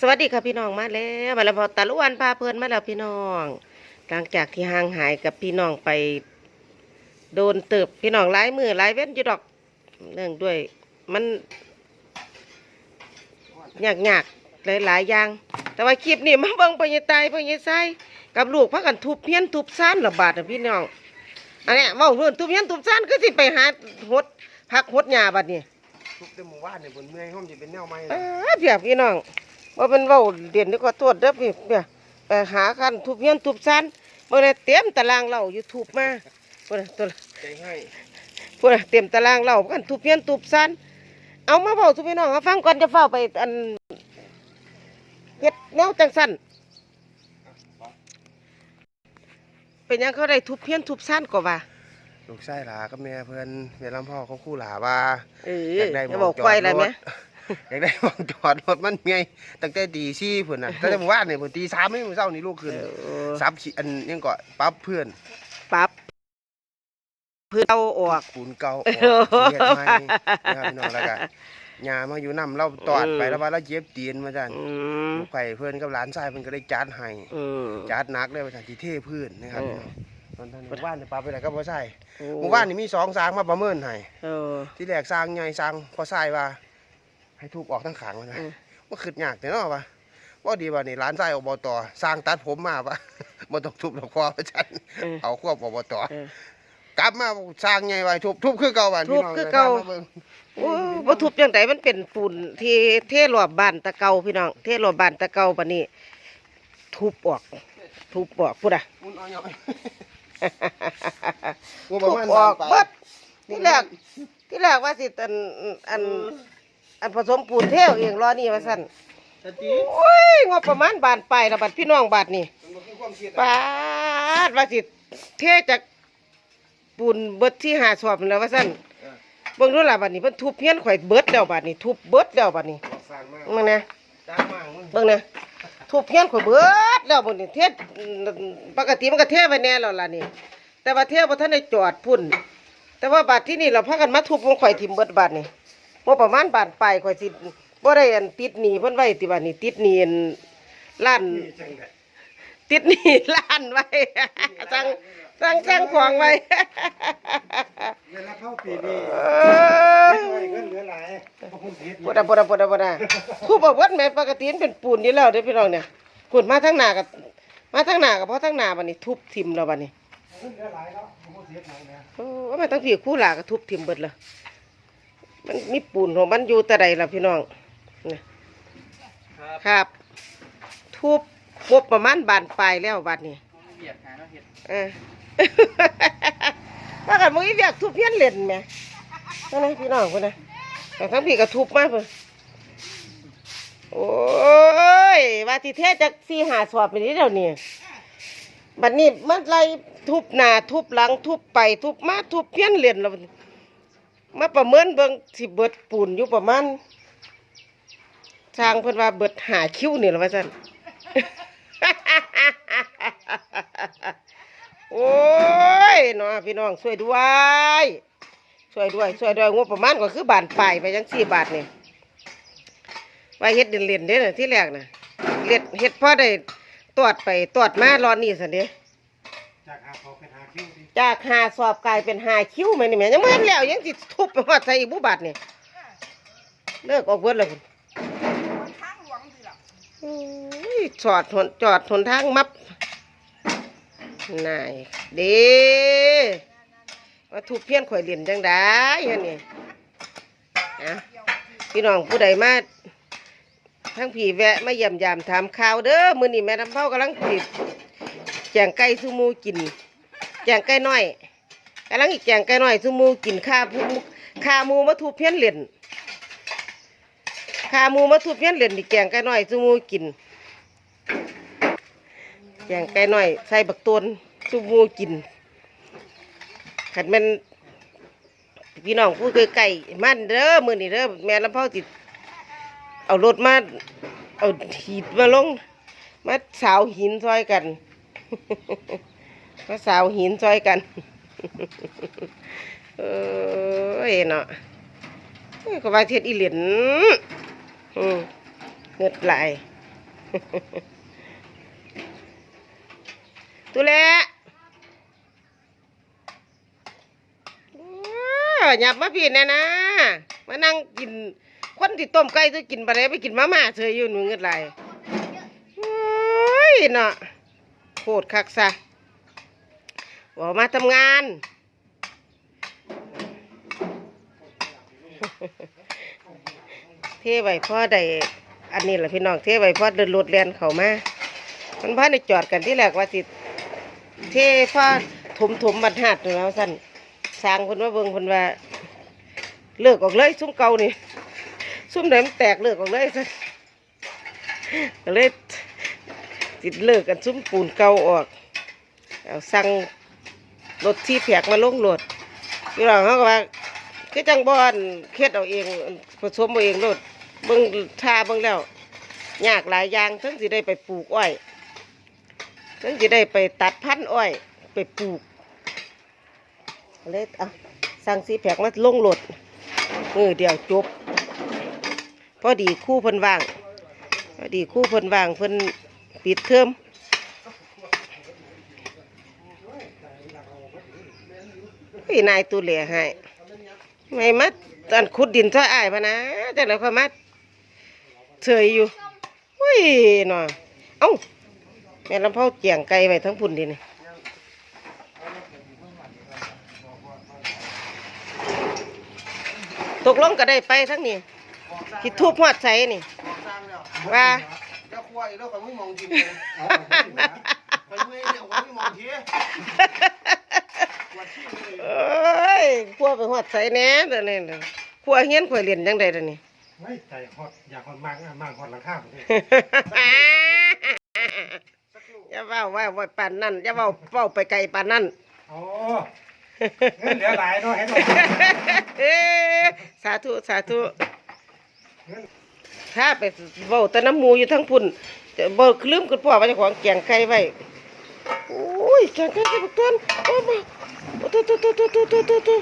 สวัสดีค่ะพี่น้องมาแล้วมาแล้วพอตะลุวันพาเพลินมาแล้วพี่น้อง หลังจากที่ห่างหายกับพี่น้องไป โดนเติบพี่น้องหลายมือหลายเว้นอยู่ดอกเนื่องด้วย มันยากยากหลายหลายๆอย่าง แต่ว่าคลิปนี้มาเบิ่งพญตายพญไส้กับลูกพักกันทุบเพี้ยนทุบซ่านระบาดอะพี่น้องอันเนี้ยเว่าเรื่องทุบเพี้ยนทุบซ่านก็สิไปหาหดพักหดหญ้าบัดนี้ทุกแต่หมู่บ้านเนี่ยบนเมื่อยห้องจะเป็นแนวไม้เออเพียพี่น้อง ว่าเป็นเว้าเด่นนี่ก็โทษเด้อพี่เพียไปหากันทุบเฮียนทุบซันเมื่อไรเต็มตารางเราอยู่ทุบมาพุ่นน่ะตัวใจให้พุ่นน่ะเต็มตารางเรากันทุบเฮียนทุบซันเอามาเว้าทุกพี่น้องมาฟังก่อนจะเฝ้าไปอันเฮ็ดแนวจังซั่นเป็นหยังเขาได้ทุบเฮียนทุบซันก็ว่า ลูกชายหลากับแม่เพื่อนแม่ลำพ่อเขาคู่หลาว่าเอออยากได้จะบอกควายอะไรไหม อยากได้หมองจอดรถมันเมียตั้งแต่ตีสี่เพื่อนน่ะตั้งแต่หมู่บ้านเนี่ยเพื่อนตีสามไม่มื้อเช้านี่ลูกขึ้นเออซับขี้อันยังก็ปั๊บเพื่อนปรับเพื่อเอาออกปูนเก่าออกเออเสียดใหม่นะครับพี่น้องแล้วก็ยามาอยู่นํเราตอดไปอืมแล้วว่าเราเจ็บตีนมาจันอืมลูกไก่เพื่อนกับหลานชายเพิ่นก็ได้จัดให้อืมจัดหนักเลยว่าจันที่เท่พื้นนะครับเออตอนท่านหมู่บ้านเนี่ยปลาไปไหนก็บ่ใช่โอ้หมู่บ้านนี่มีสองสร้างมาประเมินให้เออที่แรกสร้างใหญ่สร้างพอทรายว่า ให้ทุบออกทั้งขางมันนะอืมว่าขึ้นยากแต่เนาะว่าว่าดีว่านี่ร้านทรายอบตสร้างตัดผมมาปะบ่ต้องทุบดอกคอพระจันเออเอาควบอบตเออกลับมาสร้างใหญ่ไว้ทุบทุบคือเก่าบ้านทุพี่บน้องคือเก่าดินทงมบิ่งโอ้บ่ทุบจังไดมันเป็นฝุ่นที่เทรอบบ้านตะเกาพี่น้องเทรอบบ้านตะเกาบัดนี้ทุบออก ทุบออกพุ่นอะมุนเอาหน่อยทุงบประบมาณออกสามเบิปาดที่แรกที่แรกว่าสิอันอัน อันผสมปูนเทวเองรอนี่ว่าซั่นแต่จีโอ้ยงบประมาณบานปลายแล้วบัดพี่น้องบัดนี่มันบ่คือความคิดปาดว่าสิเทจากปูนเบิดที่หาสอบนั่นแหล้วว่าซั่นเออเบิ่งดูล่ะบัดนี้เพิ่นทุบเฮียนข่อยเบิดแล้วบัดนี้ทุบเบิดแล้วบัดนี้สร้างมากมึงนะสร้างมากมึงเบิ่งนะทุบเฮียนข่อยเบิดแล้วบัดนี้เทศปกติมันก็เทไว้แน่แล้วล่ะนี่ แต่ว่าเทบ่ทันได้จอดพุ่น แต่ว่าบัดที่นี่เราพากันมาทุบของข่อยทิ่มเบิดบัดนี่ บ่ประมาณบานปลายข่อยสิบ่ได้อันติดหนี้เพิ่นไว้ติบัดนี้ติดหนี้อันล้าน นี่จังได๋ติดหนี้ล้านไว้ สั่งสั่งสั่งของไว้เวลาเข้าปีนี้เออ เงินเหลือหลายผมผิดปวดอะปวดอะปวดอะปวดอะทุบเอาเบิดแม่ปกติมันเป็นปูนอยู่แล้วเด้อพี่น้องเนี่ยขุดมาทั้งหน้ากับมาทั้งหน้ากับเพราะทั้งหน้าบัดนี้ทุบทิ่มแล้วบัดนี้เงินเหลือหลายแล้วผมบ่เสียหยังนะ โอ้ว่ามาทั้งพี่คู่หลาก็ทุบทิ่มเบิดเลย มันมีปูนของมันอยู่แต่ใดล่ะพี่น้องนี่ครับ ทุบงบประมาณบานปลายแล้วบัดนี้เหยียดหาเนาะเฮ็ดเออว่ากันมึงอีเรียกทุบเพี้ยนเล่นแหม่นั่นนะพี่น้องคนนะแต่ทั้งพี่ก็ทุบมาเพิ่นโอ้ยว่าที่เทศจากสี่หาสอบไปนี้เดี๋ยวนี้บัดนี้มันไล่ทุบหน้าทุบหลังทุบไปทุบมาทุบเพี้ยนเล่นแล้วบัดนี้ มาประเมินเบิ่งสิเบิดปูนอยู่ประมาณสร้างเพิ่นว่าเบิดหาคิ้วนี่ล่ะว่าซั่นโอ้ยนาะพี่น้องช่วยด้วยช่วยด้วยช่วยด้วยงบประมาณก็คือบานปลายไปยังสี่บาทนี่ไว้เฮ็ดเล่นๆเด้อที่แรกน่ะเล็ดเฮ็ดพ่อได้ตรวจไปตรวจมารอนนี่สันเด้จากหาเขาเป็นหาคิวดิ จากหาสอบกลายเป็นหาคิ้วแม่นี่แม่ยังไม่เห็นแล้วยังสิทุบไปฮอดใส่อีกบุบาทนี่เลิกออกเบิดแล้วพุ่นโอ้ยจอดหนจอดหนทางมับนายเด้มาถูกเพี้ยนข่อยเรียนจังได้ฮะนี่อะพี่น้องผู้ใดมาทั้งผีแวะมาเยี่ยมยามถามข่าวเด้อมื้อนี้แม่ทำเผากำลังผิดแจงไก่ซูมูกิน แจงไก่น้อยกำลังอีกแจงไก่น้อยซูมูกินข้าผู้ข้าหมูมาถูเพี้ยนเหรียนข้าหมูมาถูเพี้ยนเหรียนนี่แจงไก่น้อยซูมูกินแกงไก่น้อยใส่บักตวนซุมูกินขันมันพี่น้องผู้เคยไก่มันเด้อมือนี่เด้อแม่ลำพ่อติดเอารถมาเอาหีดมาลงมาสาวหินซอยกัน มาสาวหินซอยกันเอ้ยเนาะก็ว่าเทศอีเหรียญอืมเงิดหลตุเละหยับมาพี่แน่นะ มานั่งกินคนที่ต้มไก่จะกินบะไรไปกินมาม่าเธออยู่หนูเงินไรโอ้ยเนาะโคตรคักซะ บอกมาทำงาน เทไว้พ่อได้อันนี้แหละพี่น้องเทไว้พ่อเดินรถเรียนเขามามันพาในจอดกันที่แรกว่าสิเทพ่อถมถมบันหัดอยู่แล้วสั่นสร้างคนว่าเบิ่งคนว่า เลิกออกเลยซุ่มเก่านี่ซุ่มไหนมันแตกเลิกออกเลยสั่นก็เลยติดเลิกกันซุ่มปูนเก่าออกเอาสั่ง รถที่แผกมาลงรถพี่น้องเขาก็ว่าคือจังบอนเคล็ดเอาเองผสมเอาเองโลดเบิ่งทาเบิ่งแล้วยากหลายอย่างทั้งสิได้ไปปลูกอ้อยทั้งสิได้ไปตัดพันธุ์อ้อย ไปปลูกเลยอะสั่งสีแผกมาลงโหลดมือเดียวจบพอดีคู่เพิ่นว่างพอดีคู่เพิ่นว่างเพิ่นปิดเทอม พี่นายตูเหล่ให้ไม่มัดตอนขุดดินช่วยอ้ายพะนะจังได๋ค่อยมัดเฉยอยู่อุ้ยหน่อเอ้าแม่ลำเผาเจียงไก่ไว้ทั้งพุ่นดินตกลงก็ได้ไปทั้งนี้คิดทุบหอดใส่นี่สร้าแล้วควายแล้วก็ไม่มองทีเลยไปเมื่อยเนี่ยว่าไม่มองที วไปหอดใส่แหน่เดี๋ยวนี้ขัวเฮียนขัวเรียนยังไดเดี๋ยวนี้ ไม่ใจหอดอยากหอดมังมังหอดหลังข้าวอย่าเว้าว่าว่าปานนั่นอย่าเว้าเว้าไปไกลปานนั่นโอ้เหลือหลายเนาะเห็น่อยสาธุสาธุถ้าไปเว้าแต่น้ำมูอยู่ทั้งพุ่นจะบ่ลืมกุดพ่อว่าจ้าของแกงไก่ไว้โอ้ยแกงไก่ที่บักต้นโอ้มาโอ้ตัวตัวตัวตัวตัวตัวตัว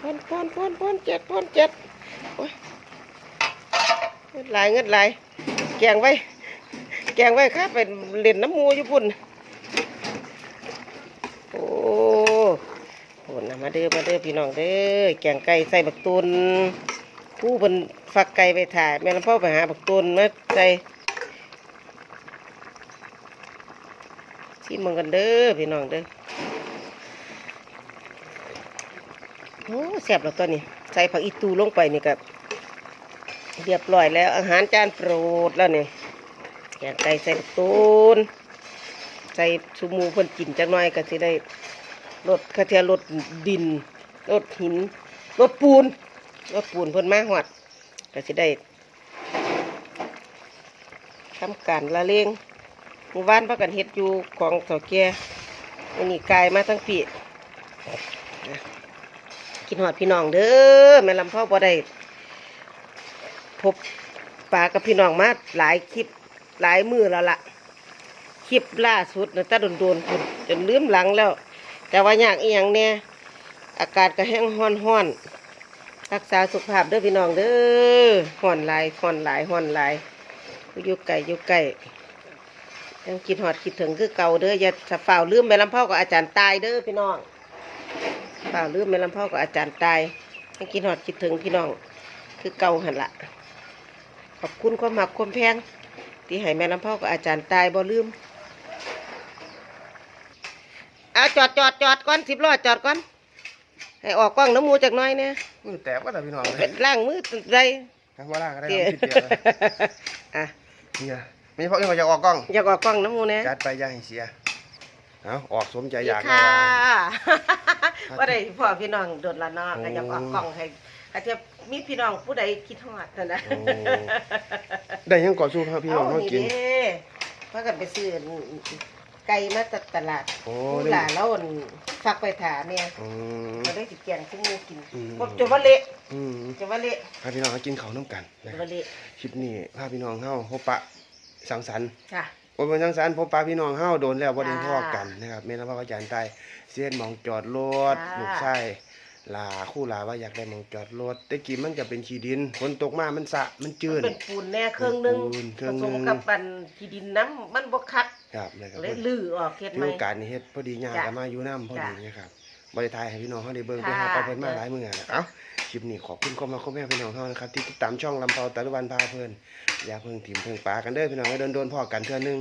พอนปอนปอนปอนเจ็ดปอนเจ็ดเงินไหลเงินไหลแกงไว้ แกงไว้ครับเป็นเล่นน้ำมูอยู่พุ่นโอ้โหนะมาเด้อมาเด้อพี่น้องเด้อแกงไก่ใส่บักตุนผู้เพิ่นฟักไก่ไปถ่ายแม่ลำพ่อไปหาบักตุนมาใส่ชิมมันกันเด้อพี่น้องเด้อ โอ้แซ่บแล้วตัวนี้ใส่ผักอีตูลงไปนี่กับเรียบร้อยแล้ว อาหารจานโปรดแล้วนี่แกงไก่ใส่ตุนใส่ชูมูเพิ่นกินจักหน่อยก็สิได้ลดคาเทียลดดินลดหินลดปูนลดปูนเพิ่นมาหอดก็สิได้ทำการละเลงหมู่บ้านพากันเฮ็ดอยู่ของเฒ่าแก่อันนี้กลายมาทั้งปี กินหอดพี่น้องเด้อแม่ลำพ่อบ่ได้พบปากับพี่น้องมาหลายคลิปหลายมือแล้วล่ะคลิปล่าสุดนะตาโดนๆพุ่นจนลืมหลังแล้ว แต่ว่าอยากอีหยังเนี่ยอากาศก็แห้งห้อนห้อนรักษาสุขภาพเด้อพี่น้องเด้อห้อนหลายห้อนหลายห้อนหลายอยู่ไก่อยู่ไก่ยังคิดหอดคิดถึงคือเก่าเด้ออย่าถ้าฝ่าลืมไปลำเผากับอาจารย์ตายเด้อพี่น้อง ฝ่าวลืมไปลำเผากับอาจารย์ตายยังคิดหอดคิดถึงพี่น้อง คือเก่าหันละขอบคุณความหักความแพงที่ให้แม่ลำพ่อกับอาจารย์ตายบ่ลืมเอาจอดจอดจอดก่อนสิบล้อจอดก่อนให้ออกกล้องน้ำมูจากหน้อยเนี่ยมือแตกว่าแต่พี่น้องเลเป็ยนล่างมือใจทั้งว่าล่างก็ได้เตี้ยทำที่เดียวเลยอะเนี่ยไม่ใช่เพราะว่าจะออกกล้องอยากออกกล้องน้ำมูเนี่ยจัดไปอย่าให้เสีย เอาออกสมใจดีอยากค่ะนะว่าได้พ่อพี่น้องโดดละเนาะโอ้ก็อยากออกกล้องให้อาจจะมีพี่น้องผู้ใดคิดฮอดนั่นนะโอ้ได้ยังก่อสู้ครับพี่น้องเอามากินเด้พากันไปซื้อไก่มาจากตลาดโอ้ผู้ได้หลาแล้วอั่นฟักไปถาเนี่ยอืมเราได้สิแกงซึ่งมูกินอืมบ่จะว่าเละอืมจะว่าเละพาพี่น้องมากินข้าวน้ำกันนะจะว่าเละคลิปนี้พาพี่น้องเฮาพบปะสังสรรค์ ค่ะวันเป็นสังสรรค์พบปะพี่น้องเฮาโดนแล้วบ่ได้จ้าพ่อกันนะครับแม่นพ่ออาจารย์ใต้เสียนหมองจอดรถจ้าลูกชายลาคู่ลาว่าอยากได้หมองจอดรถแต่กี้มันจะเป็นขี้ดินฝนตกมามันสะมันจืดเป็นปูนแน่เครื่องหนึงเป็นปูนเครื่ผองหสนึ่งมกับปันขี้ดินน้ำมันบ่คักครับนะครับเลยลื้อออกเฮ็ดมีใหม่โอกาสนี่เฮ็ดพอดีญาติจ้ะก็มาอยู่น้ำพอดีจ้ะนะครับ บริทายให้พี่น้องเขาได้เบิ่งไปค่ะหาปลาเพิ่นมาหลายมื้อนะเอ้าคลิปนี้ขอบคุณความรักความแม่พี่น้องเฮานะครับที่ติดตามช่องลำเปาตะลุวันพาเพิ่นอย่าเพิ่งถิ่มเพิ่งปลากันเด้อพี่น้องให้โดนโดนๆพ่อกันเทื่อนึง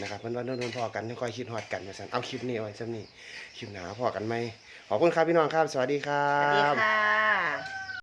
นะครับเพิ่นว่าโดนโดนๆพ่อกันค่อยๆคิดฮอดกันว่าซั่นเอาคลิปนี้เอาไว้ซ้ำนี้คลิปหน้าพ่อกันไหมขอบคุณครับพี่น้องครับ สวัสดีครัสวัสดีบค่ะ